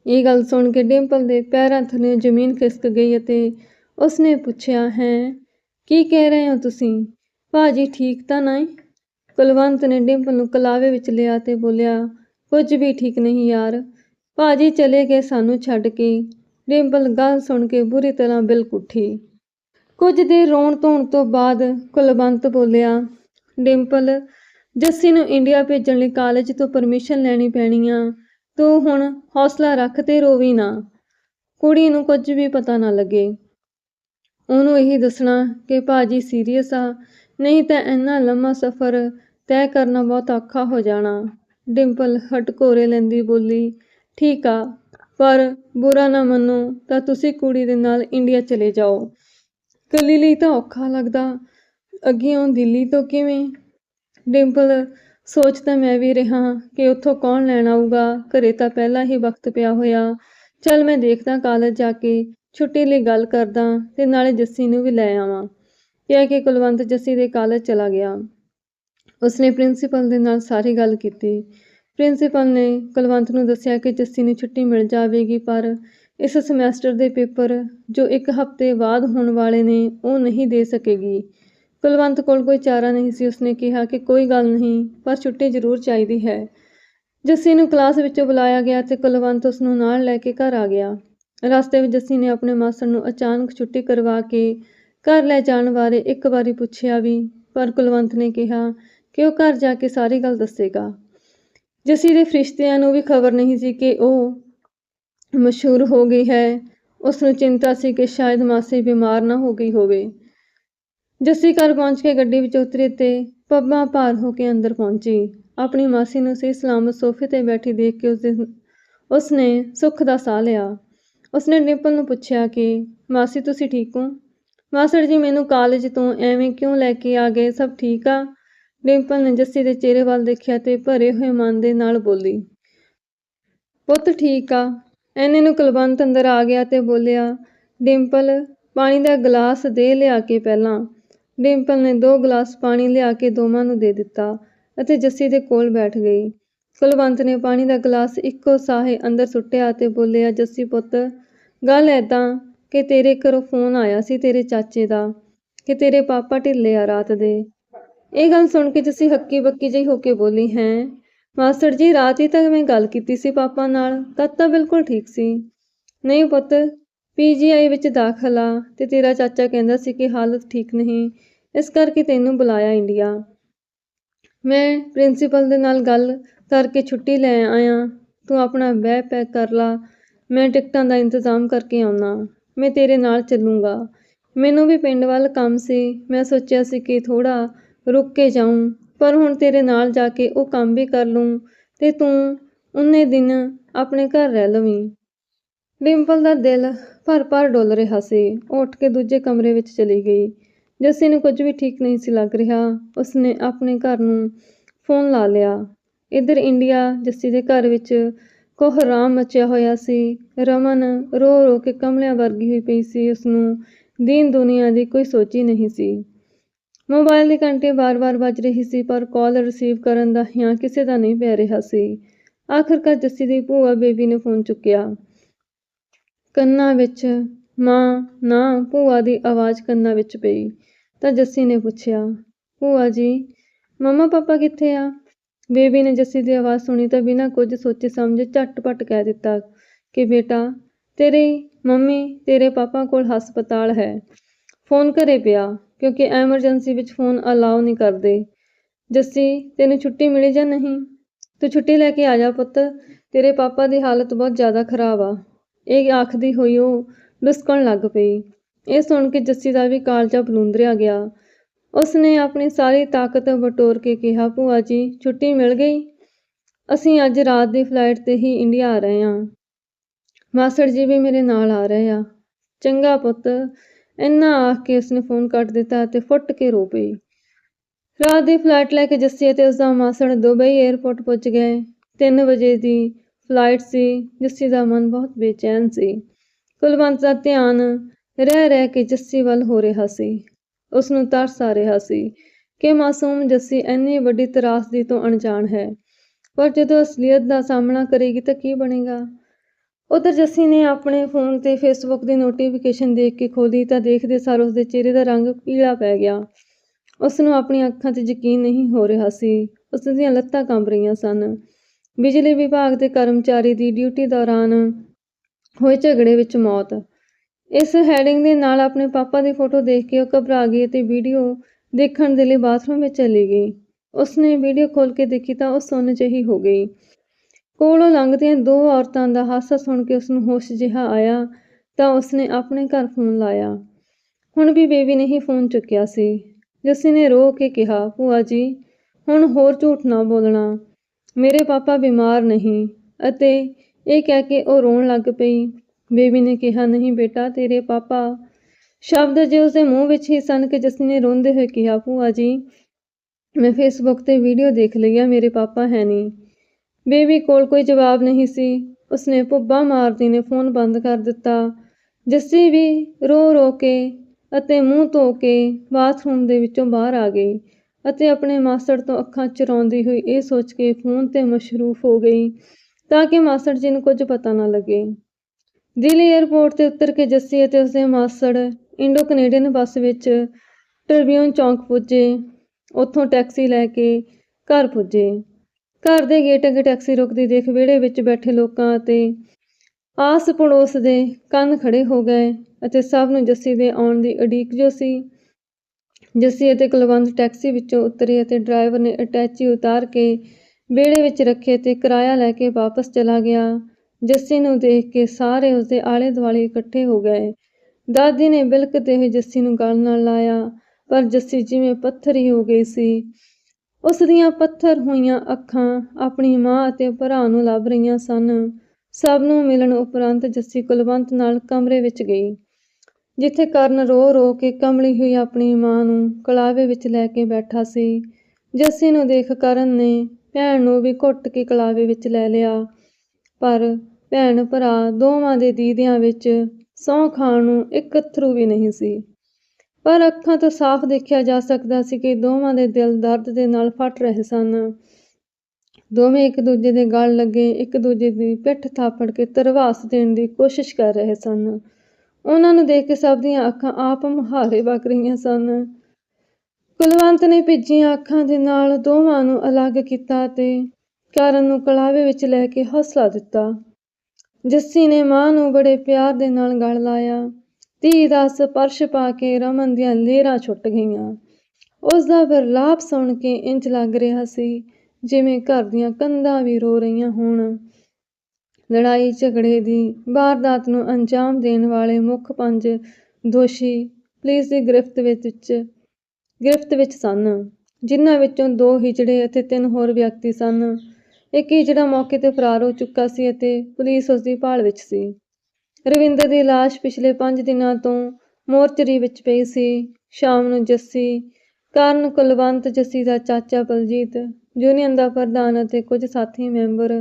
ਇਹ ਗੱਲ ਸੁਣ ਕੇ ਡਿੰਪਲ ਦੇ ਪੈਰਾਂ ਥੱਲੇ ਜ਼ਮੀਨ ਖਿਸਕ ਗਈ ਅਤੇ ਉਸਨੇ ਪੁੱਛਿਆ, ਹੈ? ਕੀ ਕਹਿ ਰਹੇ ਹੋ ਤੁਸੀਂ? ਭਾਜੀ ਠੀਕ ਤਾਂ ਨਹੀਂ? ਕੁਲਵੰਤ ਨੇ ਡਿੰਪਲ ਨੂੰ ਕਲਾਵੇ ਵਿੱਚ ਲਿਆ ਤੇ ਬੋਲਿਆ, ਕੁਝ ਵੀ ਠੀਕ ਨਹੀਂ ਯਾਰ। ਭਾਜੀ ਚਲੇ ਗਏ ਸਾਨੂੰ ਛੱਡ ਕੇ। ਡਿੰਪਲ ਗੱਲ ਸੁਣ ਕੇ ਬੁਰੀ ਤਰ੍ਹਾਂ ਬਿਲਕ ਉੱਠੀ। ਕੁਝ ਦੇਰ ਰੋਣ ਧੋਣ ਤੋਂ ਬਾਅਦ ਕੁਲਵੰਤ ਬੋਲਿਆ ਡਿੰਪਲ ਜੱਸੀ ਨੂੰ ਇੰਡੀਆ ਭੇਜਣ ਲਈ ਕਾਲਜ ਤੋਂ ਪਰਮਿਸ਼ਨ ਲੈਣੀ ਪੈਣੀ ਆ। ਤੂੰ ਹੁਣ ਹੌਸਲਾ ਰੱਖ ਤੇ ਰੋਵੀ ਨਾ। ਕੁੜੀ ਨੂੰ ਕੁਝ ਵੀ ਪਤਾ ਨਾ ਲੱਗੇ। ਉਹਨੂੰ ਇਹੀ ਦੱਸਣਾ ਕਿ ਭਾਜੀ ਸੀਰੀਅਸ ਆ, ਨਹੀਂ ਤਾਂ ਇੰਨਾ ਲੰਮਾ ਸਫ਼ਰ ਤੈਅ ਕਰਨਾ ਬਹੁਤ ਔਖਾ ਹੋ ਜਾਣਾ। ਡਿੰਪਲ ਹਟਕੋਰੇ ਲੈਂਦੀ ਬੋਲੀ, ਠੀਕ ਆ, ਪਰ ਬੁਰਾ ਨਾ ਮੰਨੋ ਤਾਂ ਤੁਸੀਂ ਕੁੜੀ ਦੇ ਨਾਲ ਇੰਡੀਆ ਚਲੇ ਜਾਓ। ਕੱਲੀ ਲਈ ਤਾਂ ਔਖਾ ਲੱਗਦਾ, ਅੱਗੇ ਅੱਗਿਓਂ ਦਿੱਲੀ ਤੋਂ ਕਿਵੇਂ? ਡਿੰਪਲ, ਸੋਚ ਤਾਂ ਮੈਂ ਵੀ ਰਿਹਾ ਕਿ ਉੱਥੋਂ ਕੌਣ ਲੈਣ ਆਊਗਾ, ਘਰੇ ਤਾਂ ਪਹਿਲਾਂ ਹੀ ਵਕਤ ਪਿਆ ਹੋਇਆ। ਚੱਲ ਮੈਂ ਦੇਖਦਾ ਕਾਲਜ ਜਾ ਕੇ ਛੁੱਟੀ ਲਈ ਗੱਲ ਕਰਦਾ ਤੇ ਨਾਲੇ ਜੱਸੀ ਨੂੰ ਵੀ ਲੈ ਆਵਾਂ। ਕਿਹਾ ਕਿ ਕੁਲਵੰਤ ਜੱਸੀ ਦੇ ਕਾਲਜ ਚਲਾ ਗਿਆ। ਉਸਨੇ ਪ੍ਰਿੰਸੀਪਲ ਦੇ ਨਾਲ ਸਾਰੀ ਗੱਲ ਕੀਤੀ। ਪ੍ਰਿੰਸੀਪਲ ਨੇ ਕੁਲਵੰਤ ਨੂੰ ਦੱਸਿਆ ਕਿ ਜੱਸੀ ਨੂੰ ਛੁੱਟੀ ਮਿਲ ਜਾਵੇਗੀ, ਪਰ ਇਸ ਸਮੈਸਟਰ ਦੇ ਪੇਪਰ ਜੋ ਇੱਕ ਹਫ਼ਤੇ ਬਾਅਦ ਹੋਣ ਵਾਲੇ ਨੇ, ਉਹ ਨਹੀਂ ਦੇ ਸਕੇਗੀ। ਕੁਲਵੰਤ ਕੋਲ ਕੋਈ ਚਾਰਾ ਨਹੀਂ ਸੀ। ਉਸਨੇ ਕਿਹਾ ਕਿ ਕੋਈ ਗੱਲ ਨਹੀਂ, ਪਰ ਛੁੱਟੀ ਜ਼ਰੂਰ ਚਾਹੀਦੀ ਹੈ। ਜੱਸੀ ਨੂੰ ਕਲਾਸ ਵਿੱਚੋਂ ਬੁਲਾਇਆ ਗਿਆ ਤੇ ਕੁਲਵੰਤ ਉਸ ਨੂੰ ਨਾਲ ਲੈ ਕੇ ਘਰ ਆ ਗਿਆ। ਰਸਤੇ ਵਿੱਚ ਜੱਸੀ ਨੇ ਆਪਣੇ ਮਾਸੜ ਨੂੰ ਅਚਾਨਕ ਛੁੱਟੀ ਕਰਵਾ ਕੇ ਘਰ ਲੈ ਜਾਣ ਬਾਰੇ ਇੱਕ ਵਾਰੀ ਪੁੱਛਿਆ ਵੀ, ਪਰ ਕੁਲਵੰਤ ਨੇ ਕਿਹਾ ਕਿ ਉਹ ਘਰ ਜਾ ਕੇ ਸਾਰੀ ਗੱਲ ਦੱਸੇਗਾ। ਜੱਸੀ ਦੇ ਫਰਿਸ਼ਤਿਆਂ ਨੂੰ ਵੀ ਖਬਰ ਨਹੀਂ ਸੀ ਕਿ ਉਹ ਮਸ਼ਹੂਰ ਹੋ ਗਈ ਹੈ। ਉਸ ਨੂੰ ਚਿੰਤਾ ਸੀ ਕਿ ਸ਼ਾਇਦ ਮਾਸੀ ਬਿਮਾਰ ਨਾ ਹੋ ਗਈ ਹੋਵੇ। ਜੱਸੀ ਘਰ ਪਹੁੰਚ ਕੇ ਗੱਡੀ ਵਿੱਚ ਉਤਰੀ ਤੇ ਪੱਬਾਂ ਭਾਰ ਹੋ ਕੇ ਅੰਦਰ ਪਹੁੰਚੀ। ਆਪਣੀ ਮਾਸੀ ਨੂੰ ਸਹੀ ਸਲਾਮਤ ਸੋਫੇ ਤੇ ਬੈਠੀ ਦੇਖ ਕੇ ਉਸਦੇ ਉਸਨੇ ਸੁੱਖ ਦਾ ਸਾਹ ਲਿਆ। ਉਸਨੇ ਡਿੰਪਲ ਨੂੰ ਪੁੱਛਿਆ ਕਿ, ਮਾਸੀ, ਤੁਸੀਂ ਠੀਕ ਹੋ? ਮਾਸੜ ਜੀ, ਮੈਨੂੰ ਕਾਲਜ ਤੋਂ ਐਵੇਂ ਕਿਉਂ ਲੈ ਕੇ ਆ ਗਏ? ਸਭ ਠੀਕ ਆ? ਡਿੰਪਲ ਨੇ ਜੱਸੀ ਦੇ ਚਿਹਰੇ ਵੱਲ ਦੇਖਿਆ ਤੇ ਭਰੇ ਹੋਏ ਮਨ ਦੇ ਨਾਲ ਬੋਲੀ, ਪੁੱਤ, ਠੀਕ ਆ। ਐਨੇ ਨੂੰ ਕੁਲਵੰਤ ਅੰਦਰ ਆ ਗਿਆ ਤੇ ਬੋਲਿਆ ਡਿੰਪਲ ਪਾਣੀ ਦਾ ਗਲਾਸ ਦੇ ਲਿਆ ਕੇ ਪਹਿਲਾਂ। ਡਿੰਪਲ ਨੇ ਦੋ ਗਲਾਸ ਪਾਣੀ ਲਿਆ ਕੇ ਦੋਵਾਂ ਨੂੰ ਦੇ ਦਿੱਤਾ ਅਤੇ ਜੱਸੀ ਦੇ ਕੋਲ ਬੈਠ ਗਈ। ਕੁਲਵੰਤ ਨੇ ਪਾਣੀ ਦਾ ਗਲਾਸ ਇੱਕੋ ਸਾਹੇ ਅੰਦਰ ਸੁੱਟਿਆ ਅਤੇ ਬੋਲਿਆ, ਜੱਸੀ ਪੁੱਤ, ਗੱਲ ਐਦਾਂ ਕਿ ਤੇਰੇ ਘਰੋਂ ਫੋਨ ਆਇਆ ਸੀ ਤੇਰੇ ਚਾਚੇ ਦਾ ਕਿ ਤੇਰੇ ਪਾਪਾ ਢਿੱਲੇ ਆ ਰਾਤ ਦੇ। ਇਹ ਗੱਲ ਸੁਣ ਕੇ ਜੱਸੀ ਹੱਕੀ ਬੱਕੀ ਜਿਹੀ ਹੋ ਕੇ ਬੋਲੀ, ਹੈ, ਮਾਸਟਰ ਜੀ, ਰਾਤ ਹੀ ਤੱਕ ਮੈਂ ਗੱਲ ਕੀਤੀ ਸੀ ਪਾਪਾ ਨਾਲ, ਤਦ ਤਾਂ ਬਿਲਕੁਲ ਠੀਕ ਸੀ। ਨਹੀਂ ਪੁੱਤ ਪੀਜੀਆਈ ਵਿੱਚ ਦਾਖਲ ਆ ਤੇ ਤੇਰਾ ਚਾਚਾ ਕਹਿੰਦਾ ਸੀ ਕਿ ਹਾਲਤ ਠੀਕ ਨਹੀਂ, ਇਸ ਕਰਕੇ ਤੈਨੂੰ ਬੁਲਾਇਆ ਇੰਡੀਆ। ਮੈਂ ਪ੍ਰਿੰਸੀਪਲ ਦੇ ਨਾਲ ਗੱਲ ਕਰਕੇ ਛੁੱਟੀ ਲੈ ਆਇਆ। ਤੂੰ ਆਪਣਾ ਬੈਗ ਪੈਕ ਕਰ ਲਾ। ਮੈਂ ਟਿਕਟਾਂ ਦਾ ਇੰਤਜ਼ਾਮ ਕਰਕੇ ਆਉਣਾ ਮੈਂ ਤੇਰੇ ਨਾਲ ਚੱਲੂੰਗਾ। ਮੈਨੂੰ ਵੀ ਪਿੰਡ ਵੱਲ ਕੰਮ ਸੀ। ਮੈਂ ਸੋਚਿਆ ਸੀ ਕਿ ਥੋੜਾ ਰੁਕ ਕੇ ਜਾਊਂ, ਪਰ ਹੁਣ ਤੇਰੇ ਨਾਲ ਜਾ ਕੇ ਉਹ ਕੰਮ ਵੀ ਕਰ ਲੂੰ ਤੇ ਤੂੰ ਉਨੇ ਦਿਨ ਆਪਣੇ ਘਰ ਰਹਿ ਲਵੀਂ। ਡਿੰਪਲ ਦਾ ਦਿਲ ਭਰ ਭਰ ਡੁੱਲ ਰਿਹਾ ਸੀ। ਉਹ ਉੱਠ ਕੇ ਦੂਜੇ ਕਮਰੇ ਵਿੱਚ ਚਲੀ ਗਈ। ਜੱਸੀ ਨੂੰ ਕੁਝ ਵੀ ਠੀਕ ਨਹੀਂ ਸੀ ਲੱਗ ਰਿਹਾ। ਉਸਨੇ ਆਪਣੇ ਘਰ ਨੂੰ ਫੋਨ ਲਾ ਲਿਆ। ਇੱਧਰ ਇੰਡੀਆ ਜੱਸੀ ਦੇ ਘਰ ਵਿੱਚ ਕੋਹਰਾਮ ਮਚਿਆ ਹੋਇਆ ਸੀ। ਰਮਨ ਰੋ ਰੋ ਕੇ ਕਮਲਿਆਂ ਵਰਗੀ ਹੋਈ ਪਈ ਸੀ। ਉਸਨੂੰ ਦੀਨ ਦੁਨੀਆ ਦੀ ਕੋਈ ਸੋਚੀ ਨਹੀਂ ਸੀ। ਮੋਬਾਈਲ ਦੀ ਘੰਟੇ ਵਾਰ-ਵਾਰ ਵੱਜ ਰਹੀ ਸੀ, ਪਰ ਕਾਲ ਰਿਸੀਵ ਕਰਨ ਦਾ ਹਿਆਂ ਕਿਸੇ ਦਾ ਨਹੀਂ ਪੈ ਰਿਹਾ ਸੀ। ਆਖਰਕਾਰ ਜੱਸੀ ਦੀ ਭੂਆ ਬੇਬੀ ਨੇ ਫੋਨ ਚੁੱਕਿਆ। ਕੰਨਾਂ ਵਿੱਚ ਮਾਂ ਨਾ ਭੂਆ ਦੀ ਆਵਾਜ਼ ਕੰਨਾਂ ਵਿੱਚ ਪਈ। ਤਾਂ ਜੱਸੀ ਨੇ ਪੁੱਛਿਆ, ਭੂਆ ਜੀ ਮੰਮਾ ਪਾਪਾ ਕਿੱਥੇ ਆ? ਬੇਬੀ ਨੇ ਜੱਸੀ ਦੀ ਆਵਾਜ਼ ਸੁਣੀ ਤਾਂ ਬਿਨਾਂ ਕੁਝ ਸੋਚੇ ਸਮਝੇ ਝਟਪਟ ਕਹਿ ਦਿੱਤਾ ਕਿ ਬੇਟਾ, ਤੇਰੀ ਮੰਮੀ ਤੇਰੇ ਪਾਪਾ ਕੋਲ ਹਸਪਤਾਲ ਹੈ। ਫੋਨ ਘਰੇ ਪਿਆ, ਕਿਉਂਕਿ ਐਮਰਜੈਂਸੀ ਵਿੱਚ ਫੋਨ ਅਲਾਉ ਨਹੀਂ ਕਰਦੇ। ਜੱਸੀ, ਤੈਨੂੰ ਛੁੱਟੀ ਮਿਲੀ ਜਾਂ ਨਹੀਂ? ਤੂੰ ਛੁੱਟੀ ਲੈ ਕੇ ਆ ਜਾ ਪੁੱਤ, ਤੇਰੇ ਪਾਪਾ ਦੀ ਹਾਲਤ ਬਹੁਤ ਜ਼ਿਆਦਾ ਖਰਾਬ ਆ। ਇਹ ਆਖਦੀ ਹੋਈ ਉਹ ਲੁਸਕਣ ਲੱਗ ਪਈ। ਇਹ ਸੁਣ ਕੇ ਜੱਸੀ ਦਾ ਵੀ ਕਾਲਜਾ ਬਲੂੰਦਰਿਆ ਗਿਆ। ਉਸਨੇ ਆਪਣੀ ਸਾਰੀ ਤਾਕਤ ਬਟੋਰ ਕੇ ਕਿਹਾ, ਭੂਆ ਜੀ, ਛੁੱਟੀ ਮਿਲ ਗਈ? ਅਸੀਂ ਅੱਜ ਰਾਤ ਦੀ ਫਲਾਈਟ ਤੇ ਹੀ ਇੰਡੀਆ ਆ ਰਹੇ ਹਾਂ। ਮਾਸੜ ਜੀ ਵੀ ਮੇਰੇ ਨਾਲ ਆ ਰਹੇ ਆ। ਚੰਗਾ ਪੁੱਤ, ਇੰਨਾ ਆਖ ਕੇ ਉਸਨੇ ਫੋਨ ਕੱਟ ਦਿੱਤਾ ਤੇ ਫੁੱਟ ਕੇ ਰੋ ਪਈ। ਰਾਤ ਦੀ ਫਲਾਈਟ ਲੈ ਕੇ ਜੱਸੀ ਅਤੇ ਉਸਦਾ ਮਾਸੜ ਦੁਬਈ 에ਅਰਪੋਰਟ ਪਹੁੰਚ ਗਏ। 3 ਵਜੇ ਦੀ ਫਲਾਈਟ ਸੀ, ਜੱਸੀ ਦਾ ਮਨ ਬਹੁਤ ਬੇਚੈਨ ਸੀ। ਕੁਲਵੰਤ ਦਾ ਧਿਆਨ ਰਹਿ ਰਹਿ ਕੇ ਜੱਸੀ ਵੱਲ ਹੋ ਰਿਹਾ ਸੀ। ਉਸ ਨੂੰ ਤਰਸ ਆ ਰਿਹਾ ਸੀ ਕਿ ਮਾਸੂਮ ਜੱਸੀ ਇੰਨੀ ਵੱਡੀ ਤਰਾਸਦੀ ਤੋਂ ਅਣਜਾਣ ਹੈ। ਪਰ ਜਦੋਂ ਅਸਲੀਅਤ ਦਾ ਸਾਹਮਣਾ ਕਰੇਗੀ ਤਾਂ ਕੀ ਬਣੇਗਾ? ਉਧਰ ਜੱਸੀ ਨੇ ਆਪਣੇ ਫੋਨ ਤੇ ਫੇਸਬੁੱਕ ਦੀ ਨੋਟੀਫਿਕੇਸ਼ਨ ਦੇਖ ਕੇ ਖੋਲੀ ਤਾਂ ਦੇਖਦੇ ਸਾਰ ਉਸ ਦੇ ਚਿਹਰੇ ਦਾ ਰੰਗ ਪੀਲਾ ਪੈ ਗਿਆ। ਉਸ ਨੂੰ ਆਪਣੀਆਂ ਅੱਖਾਂ 'ਤੇ ਯਕੀਨ ਨਹੀਂ ਹੋ ਰਿਹਾ ਸੀ। ਉਸ ਦੀਆਂ ਲੱਤਾਂ ਕੰਬ ਰਹੀਆਂ ਸਨ। ਬਿਜਲੀ ਵਿਭਾਗ ਦੇ ਕਰਮਚਾਰੀ ਦੀ ਡਿਊਟੀ ਦੌਰਾਨ ਹੋਏ ਝਗੜੇ ਵਿੱਚ ਮੌਤ ਇਸ ਹੈਡਿੰਗ ਦੇ ਨਾਲ ਆਪਣੇ ਪਾਪਾ ਦੀ ਫੋਟੋ ਦੇਖ ਕੇ ਉਹ ਘਬਰਾ ਗਈ ਅਤੇ ਵੀਡੀਓ ਦੇਖਣ ਦੇ ਲਈ ਬਾਥਰੂਮ ਵਿੱਚ ਚਲੀ ਗਈ। ਉਸਨੇ ਵੀਡੀਓ ਖੋਲ ਕੇ ਦੇਖੀ ਤਾਂ ਉਹ ਸੁੰਨ ਜਿਹੀ ਹੋ ਗਈ। ਕੋਲੋਂ ਲੰਘਦੀਆਂ ਦੋ ਔਰਤਾਂ ਦਾ ਹਾਸਾ ਸੁਣ ਕੇ ਉਸ ਨੂੰ ਹੋਸ਼ ਜਿਹਾ ਆਇਆ ਤਾਂ ਉਸਨੇ ਆਪਣੇ ਘਰ ਫੋਨ ਲਾਇਆ। ਹੁਣ ਵੀ ਬੇਬੀ ਨੇ ਹੀ ਫੋਨ ਚੁੱਕਿਆ ਸੀ। ਜੱਸੀ ਨੇ ਰੋ ਕੇ ਕਿਹਾ, ਭੂਆ ਜੀ, ਹੁਣ ਹੋਰ ਝੂਠ ਨਾ ਬੋਲਣਾ। ਮੇਰੇ ਪਾਪਾ ਬਿਮਾਰ ਨਹੀਂ ਅਤੇ ਇਹ ਕਹਿ ਕੇ ਉਹ ਰੋਣ ਲੱਗ ਪਈ। ਬੇਬੀ ਨੇ ਕਿਹਾ, ਨਹੀਂ ਬੇਟਾ, ਤੇਰੇ ਪਾਪਾ ਸ਼ਬਦ ਜੇ ਉਸਦੇ ਮੂੰਹ ਵਿੱਚ ਹੀ ਸਨ ਕਿ ਜੱਸੀ ਨੇ ਰੋਂਦੇ ਹੋਏ ਕਿਹਾ, ਭੂਆ ਜੀ, ਮੈਂ ਫੇਸਬੁੱਕ ਤੇ ਵੀਡੀਓ ਦੇਖ ਲਈ ਆ, ਮੇਰੇ ਪਾਪਾ ਹੈ ਨਹੀਂ। ਬੇਬੀ ਕੋਲ ਕੋਈ ਜਵਾਬ ਨਹੀਂ ਸੀ। ਉਸਨੇ ਪੁੱਬਾ ਮਾਰਦੀ ਨੇ ਫੋਨ ਬੰਦ ਕਰ ਦਿੱਤਾ। ਜੱਸੀ ਵੀ ਰੋ ਰੋ ਕੇ ਅਤੇ ਮੂੰਹ ਧੋ ਕੇ ਬਾਥਰੂਮ ਦੇ ਵਿੱਚੋਂ ਬਾਹਰ ਆ ਗਈ ਅਤੇ ਆਪਣੇ ਮਾਸੜ ਤੋਂ ਅੱਖਾਂ ਚਰਾਉਂਦੀ ਹੋਈ ਇਹ ਸੋਚ ਕੇ ਫੋਨ ਤੇ ਮਸ਼ਰੂਫ ਹੋ ਗਈ ਤਾਂ ਕਿ ਮਾਸੜ ਜੀ ਨੂੰ ਕੁਝ ਪਤਾ ਨਾ ਲੱਗੇ। ਦਿੱਲੀ 에ਅਰਪੋਰਟ ਤੇ ਉਤਰ ਕੇ ਜੱਸੀ ਅਤੇ ਉਸਦੇ ਮਾਸੜ ਇੰਡੋ ਕੈਨੇਡੀਅਨ ਬੱਸ ਵਿੱਚ ਟ੍ਰਿਬਿਊਨ ਚੌਂਕ ਪੁੱਜੇ। ਉੱਥੋਂ ਟੈਕਸੀ ਲੈ ਕੇ ਘਰ ਪੁੱਜੇ। ਘਰ ਦੇ ਗੇਟ ਅੱਗੇ ਟੈਕਸੀ ਰੁਕਦੀ ਦੇਖ ਵਿਹੜੇ ਵਿੱਚ ਬੈਠੇ ਲੋਕਾਂ ਅਤੇ ਆਸ ਪੜੋਸ ਦੇ ਕੰਨ ਖੜੇ ਹੋ ਗਏ ਅਤੇ ਸਭ ਨੂੰ ਜੱਸੀ ਦੇ ਆਉਣ ਦੀ ਉਡੀਕ ਜੋ ਸੀ, ਜੱਸੀ ਅਤੇ ਕੁਲਵੰਤ ਟੈਕਸੀ ਵਿੱਚੋਂ ਉਤਰੇ ਅਤੇ ਡਰਾਈਵਰ ਨੇ ਅਟੈਚੀ ਉਤਾਰ ਕੇ ਵਿਹੜੇ ਵਿੱਚ ਰੱਖੇ ਤੇ ਕਿਰਾਇਆ ਲੈ ਕੇ ਵਾਪਸ ਚਲਾ ਗਿਆ। ਜੱਸੀ ਨੂੰ ਦੇਖ ਕੇ ਸਾਰੇ ਉਸਦੇ ਆਲੇ ਦੁਆਲੇ ਇਕੱਠੇ ਹੋ ਗਏ। ਦਾਦੀ ਨੇ ਬਿਲਕਦੇ ਹੋਏ ਜੱਸੀ ਨੂੰ ਗਲ ਨਾਲ ਲਾਇਆ, ਪਰ ਜੱਸੀ ਜਿਵੇਂ ਪੱਥਰ ਹੀ ਹੋ ਗਈ ਸੀ। ਉਸ ਦੀਆਂ ਪੱਥਰ ਹੋਈਆਂ ਅੱਖਾਂ ਆਪਣੀ ਮਾਂ ਅਤੇ ਭਰਾ ਨੂੰ ਲੱਭ ਰਹੀਆਂ ਸਨ। ਸਭ ਨੂੰ ਮਿਲਣ ਉਪਰੰਤ ਜੱਸੀ ਕੁਲਵੰਤ ਨਾਲ ਕਮਰੇ ਵਿੱਚ ਗਈ, ਜਿੱਥੇ ਕਰਨ ਰੋ ਰੋ ਕੇ ਕਮਲੀ ਹੋਈ ਆਪਣੀ ਮਾਂ ਨੂੰ ਕਲਾਵੇ ਵਿੱਚ ਲੈ ਕੇ ਬੈਠਾ ਸੀ। ਜੱਸੀ ਨੂੰ ਦੇਖ ਕਰਨ ਨੇ ਭੈਣ ਨੂੰ ਵੀ ਘੁੱਟ ਕੇ ਕਲਾਵੇ ਵਿੱਚ ਲੈ ਲਿਆ। ਪਰ ਭੈਣ ਭਰਾ ਦੋਵਾਂ ਦੇ ਦੀਦਿਆਂ ਵਿੱਚ ਸਹੁੰ ਖਾਣ ਨੂੰ ਇੱਕ ਅਥਰੂ ਵੀ ਨਹੀਂ ਸੀ। ਪਰ ਅੱਖਾਂ ਤੋਂ ਸਾਫ਼ ਦੇਖਿਆ ਜਾ ਸਕਦਾ ਸੀ ਕਿ ਦੋਵਾਂ ਦੇ ਦਿਲ ਦਰਦ ਦੇ ਨਾਲ ਫਟ ਰਹੇ ਸਨ। ਦੋਵੇਂ ਇੱਕ ਦੂਜੇ ਦੇ ਗਲ ਲੱਗੇ, ਇੱਕ ਦੂਜੇ ਦੀ ਪਿੱਠ ਥਾਪੜ ਕੇ ਤਰਵਾਸ ਦੇਣ ਦੀ ਕੋਸ਼ਿਸ਼ ਕਰ ਰਹੇ ਸਨ। ਉਹਨਾਂ ਨੂੰ ਦੇਖ ਕੇ ਸਭ ਦੀਆਂ ਅੱਖਾਂ ਆਪ ਮੁਹਾਰੇ ਵਗ ਰਹੀਆਂ ਸਨ। ਕੁਲਵੰਤ ਨੇ ਭਿੱਜੀਆਂ ਅੱਖਾਂ ਦੇ ਨਾਲ ਦੋਵਾਂ ਨੂੰ ਅਲੱਗ ਕੀਤਾ ਤੇ ਕਰਨ ਨੂੰ ਕਲਾਵੇ ਵਿੱਚ ਲੈ ਕੇ ਹੌਸਲਾ ਦਿੱਤਾ। ਜੱਸੀ ਨੇ ਮਾਂ ਨੂੰ ਬੜੇ ਪਿਆਰ ਦੇ ਨਾਲ ਗਲ ਲਾਇਆ। ਧੀ ਦਾ ਸਪਰਸ਼ ਪਾ ਕੇ ਰਮਨ ਦੀਆਂ ਲੇਰਾਂ ਛੁੱਟ ਗਈਆਂ। ਉਸ ਦਾ ਵਿਰਲਾਪ ਸੁਣ ਕੇ ਇੰਜ ਲੱਗ ਰਿਹਾ ਸੀ, ਜਿਵੇਂ ਘਰ ਦੀਆਂ ਕੰਧਾਂ ਵੀ ਰੋ ਰਹੀਆਂ ਹੋਣ। ਲੜਾਈ ਝਗੜੇ ਦੀ ਵਾਰਦਾਤ ਨੂੰ ਅੰਜਾਮ ਦੇਣ ਵਾਲੇ ਮੁੱਖ ਪੰਜ ਦੋਸ਼ੀ ਪੁਲਿਸ ਦੀ ਗ੍ਰਿਫਤ ਵਿੱਚ ਗ੍ਰਿਫਤ ਵਿੱਚ ਸਨ, ਜਿਨ੍ਹਾਂ ਵਿੱਚੋਂ ਦੋ ਹਿਜੜੇ ਅਤੇ ਤਿੰਨ ਹੋਰ ਵਿਅਕਤੀ ਸਨ। ਇੱਕ ਹਿਜੜਾ ਮੌਕੇ ਤੇ ਫਰਾਰ ਹੋ ਚੁੱਕਾ ਸੀ ਅਤੇ ਪੁਲਿਸ ਉਸ ਦੀ ਭਾਲ ਵਿੱਚ ਸੀ? ਰਵਿੰਦਰ ਦੀ ਲਾਸ਼ ਪਿਛਲੇ 5 ਦਿਨਾਂ ਤੋਂ ਮੋਰਚਰੀ ਵਿੱਚ ਪਈ ਸੀ। ਸ਼ਾਮ ਨੂੰ ਜੱਸੀ, ਕਰਨ ਕੁਲਵੰਤ ਜੱਸੀ ਦਾ ਚਾਚਾ ਬਲਜੀਤ, ਯੂਨੀਅਨ ਦਾ ਪ੍ਰਧਾਨ ਅਤੇ ਕੁਝ ਸਾਥੀ ਮੈਂਬਰ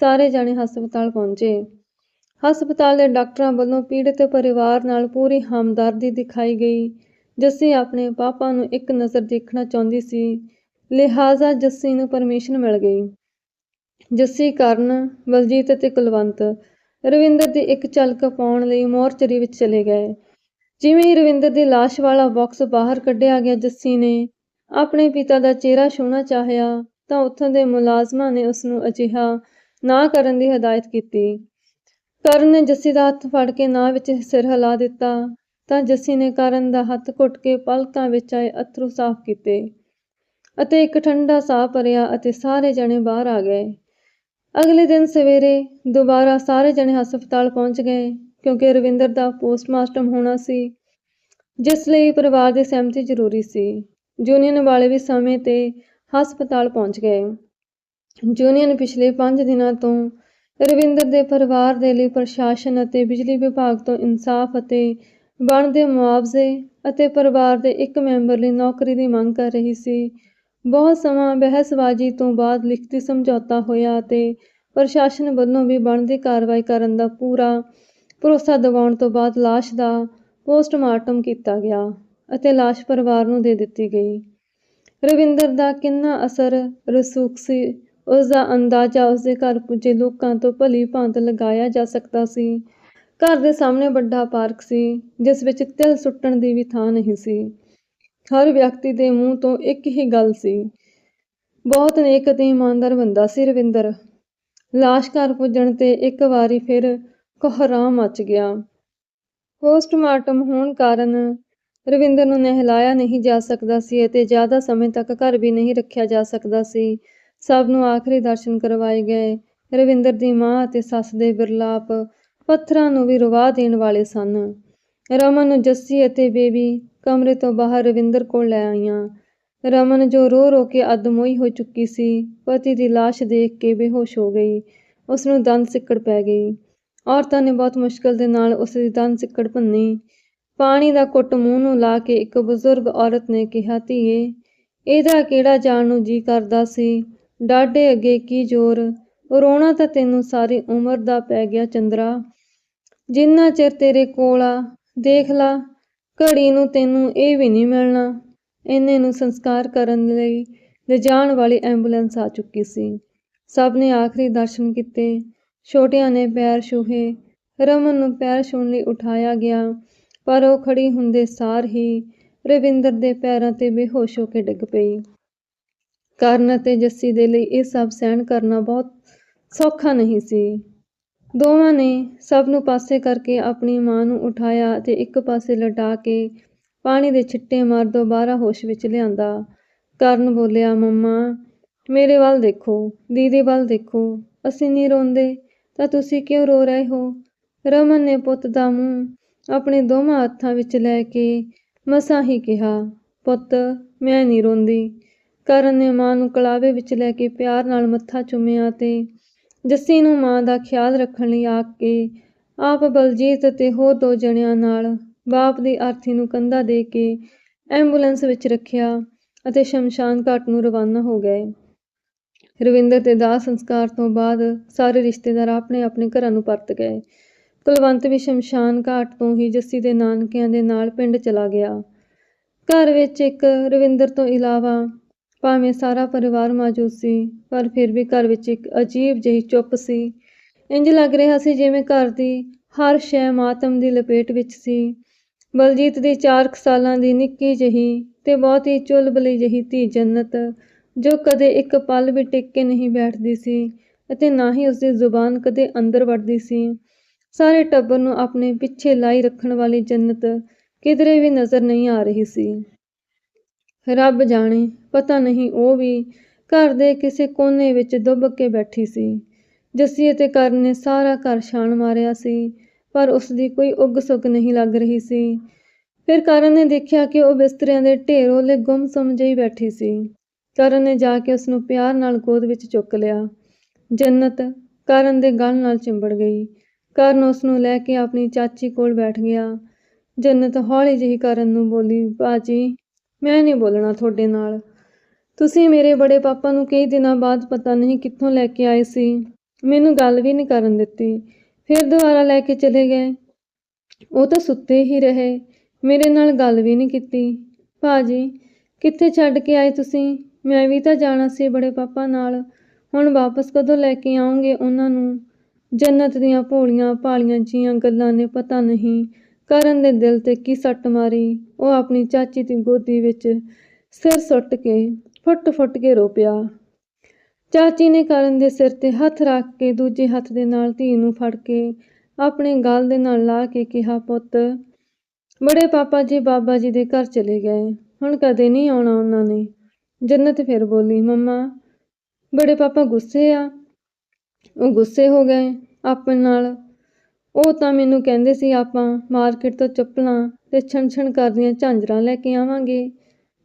ਸਾਰੇ ਜਾਣੇ ਹਸਪਤਾਲ ਪਹੁੰਚੇ। ਹਸਪਤਾਲ ਦੇ ਡਾਕਟਰਾਂ ਵੱਲੋਂ ਪੀੜਤ ਪਰਿਵਾਰ ਨਾਲ ਪੂਰੀ ਹਮਦਰਦੀ ਦਿਖਾਈ ਗਈ। ਜੱਸੀ ਆਪਣੇ ਪਾਪਾ ਨੂੰ ਇੱਕ ਨਜ਼ਰ ਦੇਖਣਾ ਚਾਹੁੰਦੀ ਸੀ। ਲਿਹਾਜ਼ਾ ਜੱਸੀ ਨੂੰ ਪਰਮਿਸ਼ਨ ਮਿਲ ਗਈ। ਜੱਸੀ ਕਰਨ, ਬਲਜੀਤ ਅਤੇ ਕੁਲਵੰਤ। ਰਵਿੰਦਰ ਦੀ ਇੱਕ ਝਲਕ ਪਾਉਣ ਲਈ ਮੋਰਚਰੀ ਵਿੱਚ ਚਲੇ ਗਏ। ਜਿਵੇਂ ਹੀ ਰਵਿੰਦਰ ਦੀ ਲਾਸ਼ ਵਾਲਾ ਬਾਕਸ ਬਾਹਰ ਕੱਢਿਆ ਗਿਆ, ਜੱਸੀ ਨੇ ਆਪਣੇ ਪਿਤਾ ਦਾ ਚਿਹਰਾ ਛੂਹਣਾ ਚਾਹਿਆ, ਤਾਂ ਉੱਥੋਂ ਦੇ ਮੁਲਾਜ਼ਮਾਂ ਨੇ ਉਸ ਨੂੰ ਅਜਿਹਾ ਨਾ ਕਰਨ ਦੀ ਹਦਾਇਤ ਕੀਤੀ। ਕਰਨ ਨੇ ਜੱਸੀ ਦਾ ਹੱਥ ਫੜ ਕੇ ਨਾ ਵਿੱਚ ਸਿਰ ਹਿਲਾ ਦਿੱਤਾ, ਤਾਂ ਜੱਸੀ ਨੇ ਕਰਨ ਦਾ ਹੱਥ ਘੁੱਟ ਕੇ ਪਲਕਾਂ ਵਿੱਚ ਆਏ ਅਥਰੂ ਸਾਫ਼ ਕੀਤੇ ਅਤੇ ਇੱਕ ਠੰਡਾ ਸਾਹ ਭਰਿਆ ਅਤੇ ਸਾਰੇ ਜਣੇ ਬਾਹਰ ਆ ਗਏ। ਅਗਲੇ ਦਿਨ ਸਵੇਰੇ ਦੁਬਾਰਾ ਸਾਰੇ ਜਣੇ ਹਸਪਤਾਲ ਪਹੁੰਚ ਗਏ, ਕਿਉਂਕਿ ਰਵਿੰਦਰ ਦਾ ਪੋਸਟਮਾਰਟਮ ਹੋਣਾ ਸੀ, ਜਿਸ ਲਈ ਪਰਿਵਾਰ ਦੀ ਸਹਿਮਤੀ ਜ਼ਰੂਰੀ ਸੀ। ਯੂਨੀਅਨ ਵਾਲੇ ਵੀ ਸਮੇਂ ਤੇ ਹਸਪਤਾਲ ਪਹੁੰਚ ਗਏ। ਯੂਨੀਅਨ ਪਿਛਲੇ 5 ਦਿਨਾਂ ਤੋਂ ਰਵਿੰਦਰ ਦੇ ਪਰਿਵਾਰ ਦੇ ਲਈ ਪ੍ਰਸ਼ਾਸਨ ਅਤੇ ਬਿਜਲੀ ਵਿਭਾਗ ਤੋਂ ਇਨਸਾਫ ਅਤੇ ਬਣਦੇ ਮੁਆਵਜ਼ੇ ਅਤੇ ਪਰਿਵਾਰ ਦੇ ਇੱਕ ਮੈਂਬਰ ਲਈ ਨੌਕਰੀ ਦੀ ਮੰਗ ਕਰ ਰਹੀ ਸੀ। ਬਹੁਤ ਸਮਾਂ ਬਹਿਸਬਾਜ਼ੀ ਤੋਂ ਬਾਅਦ ਲਿਖਤੀ ਸਮਝੌਤਾ ਹੋਇਆ ਅਤੇ ਪ੍ਰਸ਼ਾਸਨ ਵੱਲੋਂ ਵੀ ਬਣਦੀ ਕਾਰਵਾਈ ਕਰਨ ਦਾ ਪੂਰਾ ਭਰੋਸਾ ਦਿਵਾਉਣ ਤੋਂ ਬਾਅਦ ਲਾਸ਼ ਦਾ ਪੋਸਟਮਾਰਟਮ ਕੀਤਾ ਗਿਆ ਅਤੇ ਲਾਸ਼ ਪਰਿਵਾਰ ਨੂੰ ਦੇ ਦਿੱਤੀ ਗਈ। ਰਵਿੰਦਰ ਦਾ ਕਿੰਨਾ ਅਸਰ ਰਸੂਖ ਸੀ, ਉਸ ਦਾ ਅੰਦਾਜ਼ਾ ਉਸਦੇ ਘਰ ਪੁੱਜੇ ਲੋਕਾਂ ਤੋਂ ਭਲੀ ਭਾਂਤ ਲਗਾਇਆ ਜਾ ਸਕਦਾ ਸੀ। ਘਰ ਦੇ ਸਾਹਮਣੇ ਵੱਡਾ ਪਾਰਕ ਸੀ, ਜਿਸ ਵਿੱਚ ਤਿਲ ਸੁੱਟਣ ਦੀ ਵੀ ਥਾਂ ਨਹੀਂ ਸੀ। ਹਰ ਵਿਅਕਤੀ ਦੇ ਮੂੰਹ ਤੋਂ ਇੱਕ ਹੀ ਗੱਲ ਸੀ। ਬਹੁਤ ਨੇਕ ਅਤੇ ਇਮਾਨਦਾਰ ਬੰਦਾ ਸੀ ਰਵਿੰਦਰ। ਲਾਸ਼ ਘਰ ਪੁੱਜਣ ਤੇ ਇੱਕ ਵਾਰੀ ਫਿਰ ਕੋਹਰਾਮ ਮਚ ਗਿਆ। ਪੋਸਟਮਾਰਟਮ ਹੋਣ ਕਾਰਨ ਰਵਿੰਦਰ ਨੂੰ ਨਹਿਲਾਇਆ ਨਹੀਂ ਜਾ ਸਕਦਾ ਸੀ ਅਤੇ ਜ਼ਿਆਦਾ ਸਮੇਂ ਤੱਕ ਘਰ ਵੀ ਨਹੀਂ ਰੱਖਿਆ ਜਾ ਸਕਦਾ ਸੀ। ਸਭ ਨੂੰ ਆਖਰੀ ਦਰਸ਼ਨ ਕਰਵਾਏ ਗਏ। ਰਵਿੰਦਰ ਦੀ ਮਾਂ ਅਤੇ ਸੱਸ ਦੇ ਵਿਰਲਾਪ ਪੱਥਰਾਂ ਨੂੰ ਵੀ ਰਵਾ ਦੇਣ ਵਾਲੇ ਸਨ। ਰਮਨ ਨੂੰ ਜੱਸੀ ਅਤੇ ਬੇਬੀ ਕਮਰੇ ਤੋਂ ਬਾਹਰ ਰਵਿੰਦਰ ਕੋਲ ਲੈ ਆਈਆਂ। ਰਮਨ ਜੋ ਰੋ ਰੋ ਕੇ ਅਦਮੋਈ ਹੋ ਚੁੱਕੀ ਸੀ, ਪਤੀ ਦੀ ਲਾਸ਼ ਦੇਖ ਕੇ ਬੇਹੋਸ਼ ਹੋ ਗਈ। ਉਸ ਨੂੰ ਦੰਦ ਸਿੱਕੜ ਪੈ ਗਈ। ਔਰਤਾਂ ਨੇ ਬਹੁਤ ਮੁਸ਼ਕਲ ਦੇ ਨਾਲ ਉਸ ਦੀ ਦੰਦ ਸਿੱਕੜ ਭੰਨੀ। ਪਾਣੀ ਦਾ ਘੁੱਟ ਮੂੰਹ ਨੂੰ ਲਾ ਕੇ ਇੱਕ ਬਜ਼ੁਰਗ ਔਰਤ ਨੇ ਕਿਹਾ, ਧੀਏ, ਇਹਦਾ ਕਿਹੜਾ ਜਾਣ ਨੂੰ ਜੀ ਕਰਦਾ ਸੀ? ਡਾਢੇ ਅੱਗੇ ਕੀ ਜ਼ੋਰ? ਰੋਣਾ ਤਾਂ ਤੈਨੂੰ ਸਾਰੀ ਉਮਰ ਦਾ ਪੈ ਗਿਆ ਚੰਦਰਾ। ਜਿੰਨਾ ਚਿਰ ਤੇਰੇ ਕੋਲ ਆ, ਦੇਖ ਲਾ। ਘੜੀ ਨੂੰ ਤੈਨੂੰ ਇਹ ਵੀ ਨਹੀਂ ਮਿਲਣਾ। ਇਹਨੇ ਨੂੰ ਸੰਸਕਾਰ ਕਰਨ ਲਈ ਲਿਜਾਣ ਵਾਲੀ ਐਂਬੂਲੈਂਸ ਆ ਚੁੱਕੀ ਸੀ। ਸਭ ਨੇ ਆਖਰੀ ਦਰਸ਼ਨ ਕੀਤੇ। ਛੋਟਿਆਂ ਨੇ ਪੈਰ ਛੂਹੇ। ਰਮਨ ਨੂੰ ਪੈਰ ਛੂਹਣ ਲਈ ਉਠਾਇਆ ਗਿਆ, ਪਰ ਉਹ ਖੜੀ ਹੁੰਦੇ ਸਾਰ ਹੀ ਰਵਿੰਦਰ ਦੇ ਪੈਰਾਂ ਤੇ ਬੇਹੋਸ਼ ਹੋ ਕੇ ਡਿੱਗ ਪਈ। ਕਰਨ ਅਤੇ ਜੱਸੀ ਦੇ ਲਈ ਇਹ ਸਭ ਸਹਿਣ ਕਰਨਾ ਬਹੁਤ ਸੌਖਾ ਨਹੀਂ ਸੀ। ਦੋਵਾਂ ਨੇ ਸਭ ਨੂੰ ਪਾਸੇ ਕਰਕੇ ਆਪਣੀ ਮਾਂ ਨੂੰ ਉਠਾਇਆ ਤੇ ਇੱਕ ਪਾਸੇ ਲਟਾ ਕੇ ਪਾਣੀ ਦੇ ਛਿੱਟੇ ਮਾਰ ਦੁਬਾਰਾ ਹੋਸ਼ ਵਿੱਚ ਲਿਆਂਦਾ। ਕਰਨ ਬੋਲਿਆ, ਮੰਮਾ, ਮੇਰੇ ਵੱਲ ਦੇਖੋ, ਦੀਦੀ ਵੱਲ ਦੇਖੋ, ਅਸੀਂ ਨਹੀਂ ਰੋਂਦੇ, ਤਾਂ ਤੁਸੀਂ ਕਿਉਂ ਰੋ ਰਹੇ ਹੋ? ਰਮਨ ਨੇ ਪੁੱਤ ਦਾ ਮੂੰਹ ਆਪਣੇ ਦੋਵਾਂ ਹੱਥਾਂ ਵਿੱਚ ਲੈ ਕੇ ਮਸਾਂ ਹੀ ਕਿਹਾ, ਪੁੱਤ, ਮੈਂ ਨਹੀਂ ਰੋਂਦੀ। ਕਰਨ ਨੇ ਮਾਂ ਨੂੰ ਕਲਾਵੇ ਵਿੱਚ ਲੈ ਕੇ ਪਿਆਰ ਨਾਲ ਮੱਥਾ ਚੁੰਮਿਆ ਤੇ ਜੱਸੀ ਨੂੰ ਮਾਂ ਦਾ ਖਿਆਲ ਰੱਖਣ ਲਈ ਆ ਕੇ, ਆਪ ਬਲਜੀਤ ਅਤੇ ਹੋਰ ਦੋ ਜਣਿਆਂ ਨਾਲ ਬਾਪ ਦੀ ਆਰਥੀ ਨੂੰ ਕੰਧਾ ਦੇ ਕੇ ਐਂਬੂਲੈਂਸ ਵਿੱਚ ਰੱਖਿਆ ਅਤੇ ਸ਼ਮਸ਼ਾਨ ਘਾਟ ਨੂੰ ਰਵਾਨਾ ਹੋ ਗਏ। ਰਵਿੰਦਰ ਦੇ ਦਾਹ ਸੰਸਕਾਰ ਤੋਂ ਬਾਅਦ ਸਾਰੇ ਰਿਸ਼ਤੇਦਾਰ ਆਪਣੇ ਆਪਣੇ ਘਰਾਂ ਨੂੰ ਪਰਤ ਗਏ। ਕੁਲਵੰਤ ਵੀ ਸ਼ਮਸ਼ਾਨ ਘਾਟ ਤੋਂ ਹੀ ਜੱਸੀ ਦੇ ਨਾਨਕਿਆਂ ਦੇ ਨਾਲ ਪਿੰਡ ਚਲਾ ਗਿਆ। ਘਰ ਵਿੱਚ ਇੱਕ ਰਵਿੰਦਰ ਤੋਂ ਇਲਾਵਾ ਭਾਵੇਂ ਸਾਰਾ ਪਰਿਵਾਰ ਮੌਜੂਦ ਸੀ, ਪਰ ਫਿਰ ਵੀ ਘਰ ਵਿੱਚ ਇੱਕ ਅਜੀਬ ਜਿਹੀ ਚੁੱਪ ਸੀ। ਇੰਜ ਲੱਗ ਰਿਹਾ ਸੀ ਜਿਵੇਂ ਘਰ ਦੀ ਹਰ ਸ਼ੈ ਮਾਤਮ ਦੀ ਲਪੇਟ ਵਿੱਚ ਸੀ। ਬਲਜੀਤ ਦੀ 4 ਸਾਲਾਂ ਦੀ ਨਿੱਕੀ ਜਿਹੀ ਤੇ ਬਹੁਤ ਹੀ ਚੁਲਬਲੀ ਜਿਹੀ ਧੀ ਜੰਨਤ, ਜੋ ਕਦੇ ਇੱਕ ਪਲ ਵੀ ਟਿਕ ਕੇ ਨਹੀਂ ਬੈਠਦੀ ਸੀ ਅਤੇ ਨਾ ਹੀ ਉਸਦੀ ਜ਼ੁਬਾਨ ਕਦੇ ਅੰਦਰ ਵੜਦੀ ਸੀ। ਸਾਰੇ ਟੱਬਰ ਨੂੰ ਆਪਣੇ ਪਿੱਛੇ ਲਾਈ ਰੱਖਣ ਵਾਲੀ ਜੰਨਤ ਕਿਧਰੇ ਵੀ ਨਜ਼ਰ ਨਹੀਂ ਆ ਰਹੀ ਸੀ। ਰੱਬ ਜਾਣੇ, ਪਤਾ ਨਹੀਂ ਉਹ ਵੀ ਘਰ ਦੇ ਕਿਸੇ ਕੋਨੇ ਵਿੱਚ ਦੁੱਬ ਕੇ ਬੈਠੀ ਸੀ। ਜੱਸੀ ਅਤੇ ਕਰਨ ਨੇ ਸਾਰਾ ਘਰ ਛਾਣ ਮਾਰਿਆ ਸੀ, ਪਰ ਉਸ ਦੀ ਕੋਈ ਉੱਗ ਸੁੱਗ ਨਹੀਂ ਲੱਗ ਰਹੀ ਸੀ। ਫਿਰ ਕਰਨ ਨੇ ਦੇਖਿਆ ਕਿ ਉਹ ਬਿਸਤਰਿਆਂ ਦੇ ਢੇਰ ਉਹਲੇ ਗੁੰਮਸੁੰਮ ਜਿਹੀ ਬੈਠੀ ਸੀ। ਕਰਨ ਨੇ ਜਾ ਕੇ ਉਸ ਨੂੰ ਪਿਆਰ ਨਾਲ ਗੋਦ ਵਿੱਚ ਚੁੱਕ ਲਿਆ। ਜੰਨਤ ਕਰਨ ਦੇ ਗਲ ਨਾਲ ਚਿੰਬੜ ਗਈ। ਕਰਨ ਉਸ ਨੂੰ ਲੈ ਕੇ ਆਪਣੀ ਚਾਚੀ ਕੋਲ ਬੈਠ ਗਿਆ। ਜੰਨਤ ਹੌਲੀ ਜਿਹੀ ਕਰਨ ਨੂੰ ਬੋਲੀ ਬਾਜੀ ਮੈਂ ਨਹੀਂ ਬੋਲਣਾ ਤੁਹਾਡੇ ਨਾਲ। ਤੁਸੀਂ ਮੇਰੇ ਬੜੇ ਪਾਪਾ ਨੂੰ ਕਈ ਦਿਨਾਂ ਬਾਅਦ ਪਤਾ ਨਹੀਂ ਕਿੱਥੋਂ ਲੈ ਕੇ ਆਏ ਸੀ। ਮੈਨੂੰ ਗੱਲ ਵੀ ਨਹੀਂ ਕਰਨ ਦਿੱਤੀ। ਫਿਰ ਦੁਬਾਰਾ ਲੈ ਕੇ ਚਲੇ ਗਏ। ਉਹ ਤਾਂ ਸੁੱਤੇ ਹੀ ਰਹੇ। ਮੇਰੇ ਨਾਲ ਗੱਲ ਵੀ ਨਹੀਂ ਕੀਤੀ। ਭਾਜੀ, ਕਿੱਥੇ ਛੱਡ ਕੇ ਆਏ ਤੁਸੀਂ? ਮੈਂ ਵੀ ਤਾਂ ਜਾਣਾ ਸੀ ਬੜੇ ਪਾਪਾ ਨਾਲ। ਹੁਣ ਵਾਪਸ ਕਦੋਂ ਲੈ ਕੇ ਆਉਂਗੇ ਉਹਨਾਂ ਨੂੰ? ਜੰਨਤ ਦੀਆਂ ਭੋਲੀਆਂ ਭਾਲੀਆਂ ਜੀਆਂ ਗੱਲਾਂ ਨੇ ਪਤਾ ਨਹੀਂ। ਕਰਨ ਦੇ ਦਿਲ ਤੇ ਕੀ ਸੱਟ ਮਾਰੀ, ਉਹ ਆਪਣੀ ਚਾਚੀ ਦੀ ਗੋਦੀ ਵਿੱਚ ਸਿਰ ਸੁੱਟ ਕੇ, ਫੁੱਟ-ਫੁੱਟ ਕੇ ਰੋ ਪਿਆ। ਚਾਚੀ ਨੇ ਕਰਨ ਦੇ ਸਿਰ ਤੇ ਹੱਥ ਰੱਖ ਕੇ ਦੂਜੇ ਹੱਥ ਦੇ ਨਾਲ ਧੀ ਨੂੰ ਫੜ ਕੇ ਆਪਣੇ ਗਲ ਦੇ ਨਾਲ ਲਾ ਕੇ ਕਿਹਾ, ਪੁੱਤ, ਬੜੇ ਪਾਪਾ ਜੀ, ਬਾਬਾ ਜੀ ਦੇ ਘਰ ਚਲੇ ਗਏ। ਹੁਣ ਕਦੇ ਨਹੀਂ ਆਉਣਾ ਉਹਨਾਂ ਨੇ। ਜੰਨਤ ਫਿਰ ਬੋਲੀ, ਮੰਮਾ, ਬੜੇ ਪਾਪਾ ਗੁੱਸੇ ਆ। ਉਹ ਗੁੱਸੇ ਹੋ ਗਏ, ਆਪਣੇ ਨਾਲ ਉਹ ਤਾਂ ਮੈਨੂੰ ਕਹਿੰਦੇ ਸੀ, ਆਪਾਂ ਮਾਰਕੀਟ ਤੋਂ ਚੱਪਲਾਂ ਤੇ ਛਣ-ਛਣ ਕਰਦੀਆਂ ਝਾਂਜਰਾਂ ਲੈ ਕੇ ਆਵਾਂਗੇ।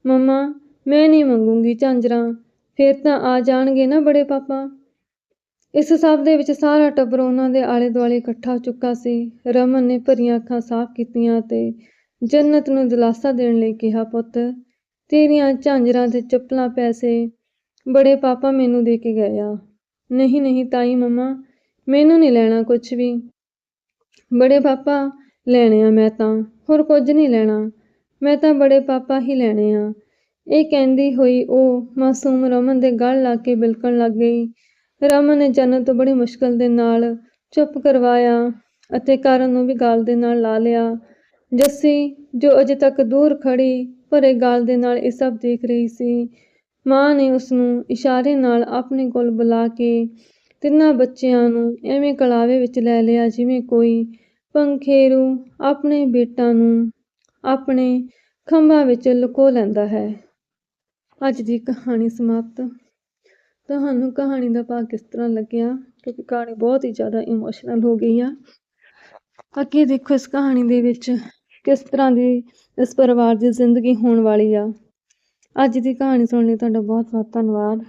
ਮੰਮਾ, ਮੈਂ ਨਹੀਂ ਮੰਗੂੰਗੀ ਝਾਂਜਰਾਂ, ਫਿਰ ਤਾਂ ਆ ਜਾਣਗੇ ਨਾ ਬੜੇ ਪਾਪਾ। ਇਸ ਸਭ ਦੇ ਵਿੱਚ ਸਾਰਾ ਟੱਬਰ ਉਹਨਾਂ ਦੇ ਆਲੇ ਦੁਆਲੇ ਇਕੱਠਾ ਹੋ ਚੁੱਕਾ ਸੀ। ਰਮਨ ਨੇ ਭਰੀਆਂ ਅੱਖਾਂ ਸਾਫ਼ ਕੀਤੀਆਂ ਤੇ ਜੰਨਤ ਨੂੰ ਦਿਲਾਸਾ ਦੇਣ ਲਈ ਕਿਹਾ, ਪੁੱਤ, ਤੇਰੀਆਂ ਝਾਂਜਰਾਂ ਤੇ ਚੱਪਲਾਂ ਪੈਸੇ ਬੜੇ ਪਾਪਾ ਮੈਨੂੰ ਦੇ ਕੇ ਗਏ ਆ। ਨਹੀਂ ਨਹੀਂ ਤਾਈ, ਮੰਮਾ, ਮੈਨੂੰ ਨਹੀਂ ਲੈਣਾ ਕੁਝ ਵੀ। ਬੜੇ ਪਾਪਾ ਲੈਣੇ ਆ ਮੈਂ ਤਾਂ, ਹੋਰ ਕੁਝ ਨਹੀਂ ਲੈਣਾ। ਮੈਂ ਤਾਂ ਬੜੇ ਪਾਪਾ ਹੀ ਲੈਣੇ ਆ। ਇਹ ਕਹਿੰਦੀ ਹੋਈ ਉਹ ਮਾਸੂਮ ਰਮਨ ਦੇ ਗਲ ਲਾ ਕੇ ਬਿਲਕਣ ਲੱਗ ਗਈ। ਰਮਨ ਨੇ ਜਨਤ ਤੋਂ ਬੜੀ ਮੁਸ਼ਕਲ ਦੇ ਨਾਲ ਚੁੱਪ ਕਰਵਾਇਆ ਅਤੇ ਕਰਨ ਨੂੰ ਵੀ ਗਾਲ ਦੇ ਨਾਲ ਲਾ ਲਿਆ। ਜੱਸੀ, ਜੋ ਅਜੇ ਤੱਕ ਦੂਰ ਖੜੀ, ਭਰੇ ਗਾਲ ਦੇ ਨਾਲ ਇਹ ਸਭ ਦੇਖ ਰਹੀ ਸੀ, ਮਾਂ ਨੇ ਉਸ ਨੂੰ ਇਸ਼ਾਰੇ ਨਾਲ ਆਪਣੇ ਕੋਲ ਬੁਲਾ ਕੇ ਤਿੰਨਾਂ ਬੱਚਿਆਂ ਨੂੰ ਐਵੇਂ ਕਲਾਵੇ ਵਿੱਚ ਲੈ ਲਿਆ ਜਿਵੇਂ ਕੋਈ ਪੰਖੇਰੂ ਆਪਣੇ ਬੇਟਾਂ ਨੂੰ ਆਪਣੇ ਖੰਭਾਂ ਵਿੱਚ ਲੁਕੋ ਲੈਂਦਾ ਹੈ। ਅੱਜ ਦੀ ਕਹਾਣੀ ਸਮਾਪਤ। ਤੁਹਾਨੂੰ ਕਹਾਣੀ ਦਾ ਭਾਗ ਕਿਸ ਤਰ੍ਹਾਂ ਲੱਗਿਆ ਕਿਉਂਕਿ ਕਹਾਣੀ ਬਹੁਤ ਹੀ ਜ਼ਿਆਦਾ ਇਮੋਸ਼ਨਲ ਹੋ ਗਈ ਆ। ਅੱਗੇ ਦੇਖੋ ਇਸ ਕਹਾਣੀ ਦੇ ਵਿੱਚ ਕਿਸ ਤਰ੍ਹਾਂ ਦੀ ਇਸ ਪਰਿਵਾਰ ਦੀ ਜ਼ਿੰਦਗੀ ਹੋਣ ਵਾਲੀ ਆ। ਅੱਜ ਦੀ ਕਹਾਣੀ ਸੁਣਨ ਲਈ ਤੁਹਾਡਾ ਬਹੁਤ ਬਹੁਤ ਧੰਨਵਾਦ।